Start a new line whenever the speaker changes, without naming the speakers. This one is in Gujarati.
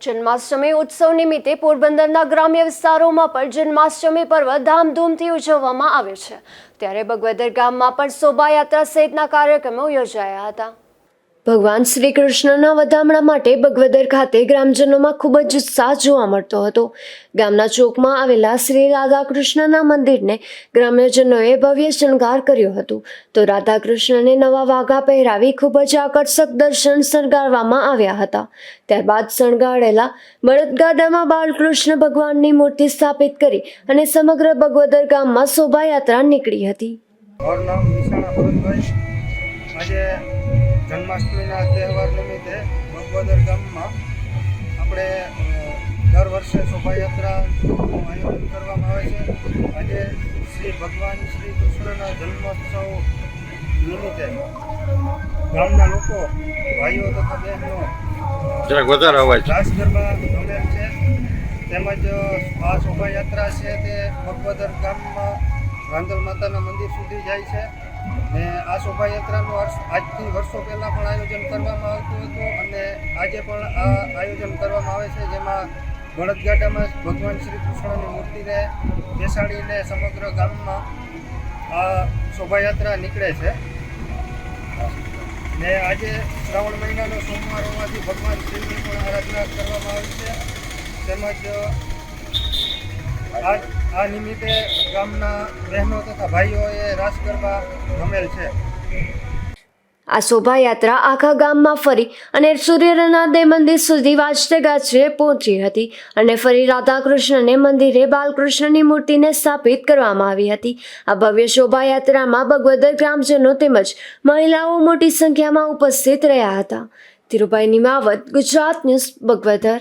જન્માષ્ટમી ઉત્સવ નિમિત્તે પોરબંદરના ગ્રામ્ય વિસ્તારોમાં પણ જન્માષ્ટમી પર્વ ધામધૂમથી ઉજવવામાં આવે છે. ત્યારે બગવદર ગામમાં પણ શોભાયાત્રા સહિતના કાર્યક્રમો યોજાયા હતા. ભગવાન શ્રી કૃષ્ણના વધામણા માટે બગવદર ખાતે ગ્રામજનોમાં ખૂબ જ ઉત્સાહ જોવા મળતો હતો. ગામના ચોકમાં આવેલા શ્રી રાધાકૃષ્ણના મંદિરને ગ્રામ્યજનોએ ભવ્ય શણગાર કર્યો હતો. તો રાધાકૃષ્ણને નવા વાઘા પહેરાવી ખૂબ જ આકર્ષક દર્શન શણગારવામાં આવ્યા હતા. ત્યારબાદ શણગારેલા બળદગાડામાં બાલકૃષ્ણ ભગવાનની મૂર્તિ સ્થાપિત કરી અને સમગ્ર બગવદર ગામમાં શોભાયાત્રા નીકળી હતી.
આજે જન્માષ્ટમીના તહેવાર નિમિત્તે બગવદર ગામમાં આપણે દર વર્ષે શોભાયાત્રાનું આયોજન કરવામાં આવે છે. આજે શ્રી ભગવાન શ્રી કૃષ્ણના જન્મોત્સવ નિમિત્તે ગામના લોકો ભાઈઓ તથા બહેનો
જરાક વધારે અવાજ.
રાસ ગરબા રમેલ છે. તેમજ આ શોભાયાત્રા છે તે બગવદર ગામમાં રાંદલ માતાના મંદિર સુધી જાય છે. ને આ શોભાયાત્રાનું આજથી વર્ષો પહેલાં પણ આયોજન કરવામાં આવતું હતું અને આજે પણ આ આયોજન કરવામાં આવે છે, જેમાં બળદગાડામાં ભગવાન શ્રી કૃષ્ણની મૂર્તિને બેસાડીને સમગ્ર ગામમાં આ શોભાયાત્રા નીકળે છે. ને આજે શ્રાવણ મહિનાનો સોમવાર હોવાથી ભગવાન શિવની પણ આરાધના કરવામાં આવી છે. તેમજ આ નિમિત્તે ગામના બહેનો તથા ભાઈઓએ રાસ ગરબા રમેલ છે.
આ શોભાયાત્રા આખા ગામમાં ફરી અને સૂર્યનાદય મંદિર સુધી વાજતે ગાજતે પહોંચી હતી અને ફરી રાધાકૃષ્ણને મંદિરે બાલકૃષ્ણની મૂર્તિને સ્થાપિત કરવામાં આવી હતી. આ ભવ્ય શોભાયાત્રામાં ભગવદર ગ્રામજનો તેમજ મહિલાઓ મોટી સંખ્યામાં ઉપસ્થિત રહ્યા હતા. ધીરુભાઈ નિમાવત, ગુજરાત ન્યૂઝ બગવદર